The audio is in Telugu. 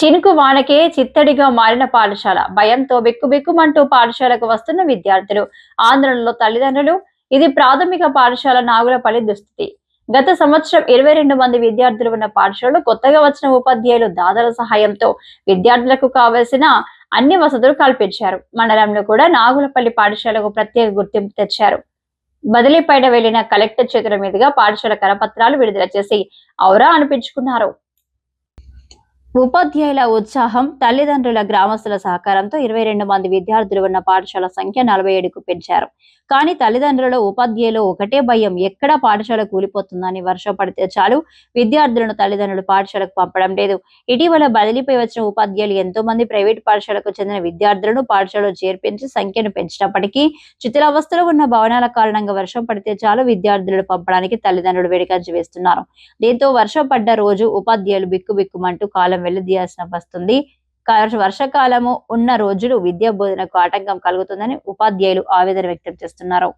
చినుకు వానకే చిత్తడిగా మారిన పాఠశాల. భయంతో బిక్కుబిక్కుమంటూ పాఠశాలకు వస్తున్న విద్యార్థులు. ఆందోళనలో తల్లిదండ్రులు. ఇది ప్రాథమిక పాఠశాల నాగులపల్లి దుస్థితి. గత సంవత్సరం ఇరవై రెండు మంది విద్యార్థులు ఉన్న పాఠశాలలో కొత్తగా వచ్చిన ఉపాధ్యాయులు దాతల సహాయంతో విద్యార్థులకు కావలసిన అన్ని వసతులు కల్పించారు. మండలంలో కూడా నాగులపల్లి పాఠశాలకు ప్రత్యేక గుర్తింపు తెచ్చారు. బదిలీపైన వెళ్ళిన కలెక్టర్ చేతుల మీదుగా పాఠశాల కరపత్రాలు విడుదల చేసి ఔరా అనిపించుకున్నారు. ఉపాధ్యాయుల ఉత్సాహం తల్లిదండ్రుల గ్రామస్తుల సహకారంతో ఇరవై రెండు మంది విద్యార్థులు ఉన్న పాఠశాల సంఖ్య నలభై ఏడుకు పెంచారు. కానీ తల్లిదండ్రుల ఉపాధ్యాయులు ఒకటే భయం ఎక్కడ పాఠశాల కూలిపోతుందని వర్షం పడితే చాలు విద్యార్థులను తల్లిదండ్రులు పాఠశాలకు పంపడం లేదు. ఇటీవల బదిలీపై వచ్చిన ఉపాధ్యాయులు ఎంతో మంది ప్రైవేట్ పాఠశాలకు చెందిన విద్యార్థులను పాఠశాలలో చేర్పించి సంఖ్యను పెంచినప్పటికీ శిథిలావస్థలో ఉన్న భవనాల కారణంగా వర్షం పడితే చాలు విద్యార్థులను పంపడానికి తల్లిదండ్రులు వేడికంచి వేస్తున్నారు. దీంతో వర్షం పడ్డ రోజు ఉపాధ్యాయులు బిక్కు బిక్కుమంటూ కాలం వెళ్ళిదీయాల్సిన వస్తుంది కా- వర్షకాలము ఉన్న రోజులు విద్యా బోధనకు ఆటంకం కలుగుతుందని ఉపాధ్యాయులు ఆవేదన వ్యక్తం చేస్తున్నారు.